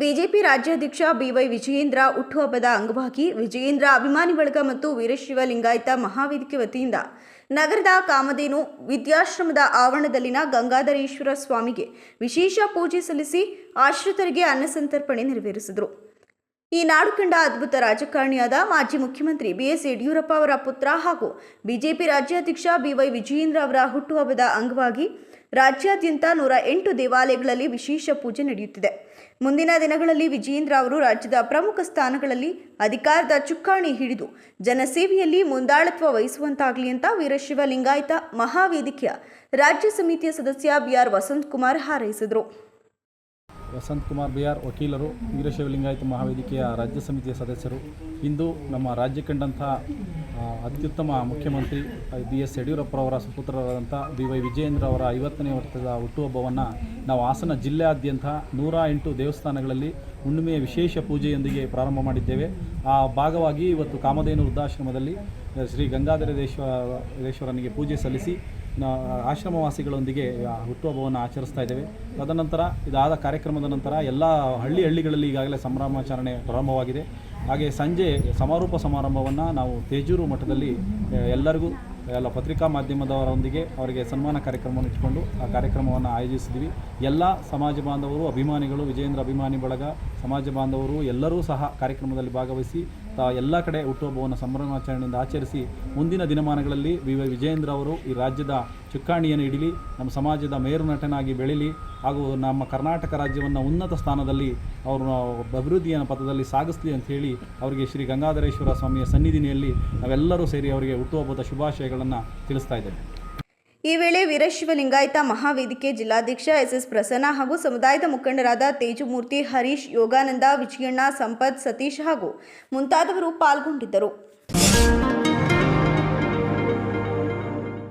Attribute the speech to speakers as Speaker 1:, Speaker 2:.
Speaker 1: BJP ರಾಜ್ಯಾಧ್ಯಕ್ಷ B Y Vijayendra ಹುಟ್ಟುಹಬ್ಬದ ಅಂಗವಾಗಿ ವಿಜಯೇಂದ್ರ ಅಭಿಮಾನಿ ಬಳಗ ಮತ್ತು ವೀರಶೈವ ಲಿಂಗಾಯತ ಮಹಾವೇದಿಕೆ ವತಿಯಿಂದ ನಗರದ ಕಾಮಧೇನು ವಿದ್ಯಾಶ್ರಮದ ಆವರಣದಲ್ಲಿನ ಗಂಗಾಧರೇಶ್ವರ ಸ್ವಾಮಿಗೆ ವಿಶೇಷ ಪೂಜೆ ಸಲ್ಲಿಸಿ ಆಶ್ರಿತರಿಗೆ ಅನ್ನಸಂತರ್ಪಣೆ ನೆರವೇರಿಸಿದರು. ಈ ನಾಡು ಕಂಡ ಅದ್ಭುತ ರಾಜಕಾರಣಿಯಾದ ಮಾಜಿ ಮುಖ್ಯಮಂತ್ರಿ ಬಿಎಸ್ ಯಡಿಯೂರಪ್ಪ ಅವರ ಪುತ್ರ ಹಾಗೂ ಬಿಜೆಪಿ ರಾಜ್ಯಾಧ್ಯಕ್ಷ ಬಿವೈ ವಿಜಯೇಂದ್ರ ಅವರ ಹುಟ್ಟುಹಬ್ಬದ ಅಂಗವಾಗಿ ರಾಜ್ಯಾದ್ಯಂತ ನೂರ ಎಂಟು ದೇವಾಲಯಗಳಲ್ಲಿ ವಿಶೇಷ ಪೂಜೆ ನಡೆಯುತ್ತಿದೆ. ಮುಂದಿನ ದಿನಗಳಲ್ಲಿ ವಿಜಯೇಂದ್ರ ಅವರು ರಾಜ್ಯದ ಪ್ರಮುಖ ಸ್ಥಾನಗಳಲ್ಲಿ ಅಧಿಕಾರದ ಚುಕ್ಕಾಣಿ ಹಿಡಿದು ಜನಸೇವೆಯಲ್ಲಿ ಮುಂದಾಳತ್ವ ವಹಿಸುವಂತಾಗಲಿ ಅಂತ ವೀರಶಿವ ಲಿಂಗಾಯತ ಮಹಾವೇದಿಕೆಯ ರಾಜ್ಯ ಸಮಿತಿಯ ಸದಸ್ಯ ಬಿಆರ್ ವಸಂತಕುಮಾರ್ ಹಾರೈಸಿದರು.
Speaker 2: ವಸಂತ್ ಕುಮಾರ್ ಬಿಆರ್ ವಕೀಲರು ವೀರಶೈವ ಲಿಂಗಾಯತ ಮಹಾವೇದಿಕೆಯ ರಾಜ್ಯ ಸಮಿತಿಯ ಸದಸ್ಯರು. ಇಂದು ನಮ್ಮ ರಾಜ್ಯ ಕಂಡಂಥ ಅತ್ಯುತ್ತಮ ಮುಖ್ಯಮಂತ್ರಿ ಬಿ ಎಸ್ ಯಡಿಯೂರಪ್ಪರವರ ಸುಪುತ್ರರಾದಂಥ ಬಿ ವೈ ವಿಜಯೇಂದ್ರ ಅವರ ಐವತ್ತನೇ ವರ್ಷದ ಹುಟ್ಟುಹಬ್ಬವನ್ನು ನಾವು ಹಾಸನ ಜಿಲ್ಲೆಯಾದ್ಯಂತ ನೂರ ಎಂಟು ದೇವಸ್ಥಾನಗಳಲ್ಲಿ ಹುಣ್ಣಿಮೆಯ ವಿಶೇಷ ಪೂಜೆಯೊಂದಿಗೆ ಪ್ರಾರಂಭ ಮಾಡಿದ್ದೇವೆ. ಆ ಭಾಗವಾಗಿ ಇವತ್ತು ಕಾಮಧೇನು ವೃದ್ಧಾಶ್ರಮದಲ್ಲಿ, ಶ್ರೀ ಗಂಗಾಧರ ಗಂಗಾಧರೇಶ್ವರೇಶ್ವರನಿಗೆ ಪೂಜೆ ಸಲ್ಲಿಸಿ ಆಶ್ರಮವಾಸಿಗಳೊಂದಿಗೆ ಹುಟ್ಟುಹಬ್ಬವನ್ನು ಆಚರಿಸ್ತಾ ಇದ್ದೇವೆ. ತದನಂತರ, ಇದಾದ ಕಾರ್ಯಕ್ರಮದ ನಂತರ ಎಲ್ಲ ಹಳ್ಳಿ ಹಳ್ಳಿಗಳಲ್ಲಿ ಈಗಾಗಲೇ ಸಂಭ್ರಮಾಚರಣೆ ಪ್ರಾರಂಭವಾಗಿದೆ. ಹಾಗೆ ಸಂಜೆ ಸಮಾರೋಪ ಸಮಾರಂಭವನ್ನು ನಾವು ತೇಜೂರು ಮಠದಲ್ಲಿ ಎಲ್ಲರಿಗೂ, ಎಲ್ಲ ಪತ್ರಿಕಾ ಮಾಧ್ಯಮದವರೊಂದಿಗೆ ಅವರಿಗೆ ಸನ್ಮಾನ ಕಾರ್ಯಕ್ರಮವನ್ನು ಇಟ್ಕೊಂಡು ಆ ಕಾರ್ಯಕ್ರಮವನ್ನು ಆಯೋಜಿಸಿದ್ವಿ ಎಲ್ಲ ಸಮಾಜ ಬಾಂಧವರು, ಅಭಿಮಾನಿಗಳು ವಿಜೇಂದ್ರ ಅಭಿಮಾನಿ ಬಳಗ, ಸಮಾಜ ಬಾಂಧವರು ಎಲ್ಲರೂ ಸಹ ಕಾರ್ಯಕ್ರಮದಲ್ಲಿ ಭಾಗವಹಿಸಿ ಎಲ್ಲ ಕಡೆ ಹುಟ್ಟುಹಬ್ಬವನ್ನು ಸಂಭ್ರಮಾಚರಣೆಯಿಂದ ಆಚರಿಸಿ ಮುಂದಿನ ದಿನಮಾನಗಳಲ್ಲಿ ವಿ ವಿಜಯೇಂದ್ರ ಅವರು ಈ ರಾಜ್ಯದ ಚುಕ್ಕಾಣಿಯನ್ನು ಹಿಡಿಲಿ, ನಮ್ಮ ಸಮಾಜದ ಮೇರು ನಟನಾಗಿ ಬೆಳೀಲಿ ಹಾಗೂ ನಮ್ಮ ಕರ್ನಾಟಕ ರಾಜ್ಯವನ್ನು ಉನ್ನತ ಸ್ಥಾನದಲ್ಲಿ ಅವರು ಅಭಿವೃದ್ಧಿಯ ಪಥದಲ್ಲಿ ಸಾಗಿಸ್ಲಿ ಅಂತ ಹೇಳಿ ಅವರಿಗೆ ಶ್ರೀ ಗಂಗಾಧರೇಶ್ವರ ಸ್ವಾಮಿಯ ಸನ್ನಿಧಿನಿಯಲ್ಲಿ ನಾವೆಲ್ಲರೂ ಸೇರಿ ಅವರಿಗೆ ಹುಟ್ಟುಹಬ್ಬದ ಶುಭಾಶಯಗಳನ್ನು ತಿಳಿಸ್ತಾ ಇದ್ದೇವೆ
Speaker 1: ಈ ವೇಳೆ ವೀರಶಿವ ಲಿಂಗಾಯತ ಮಹಾವೇದಿಕೆ ಜಿಲ್ಲಾಧ್ಯಕ್ಷ ಎಸ್ಎಸ್ ಪ್ರಸನ್ನ ಹಾಗೂ ಸಮುದಾಯದ ಮುಖಂಡರಾದ ತೇಜಮೂರ್ತಿ ಹರೀಶ್ ಯೋಗಾನಂದ ವಿಜಯಣ್ಣ ಸಂಪತ್ ಸತೀಶ್ ಹಾಗೂ ಮುಂತಾದವರು ಪಾಲ್ಗೊಂಡಿದ್ದರು.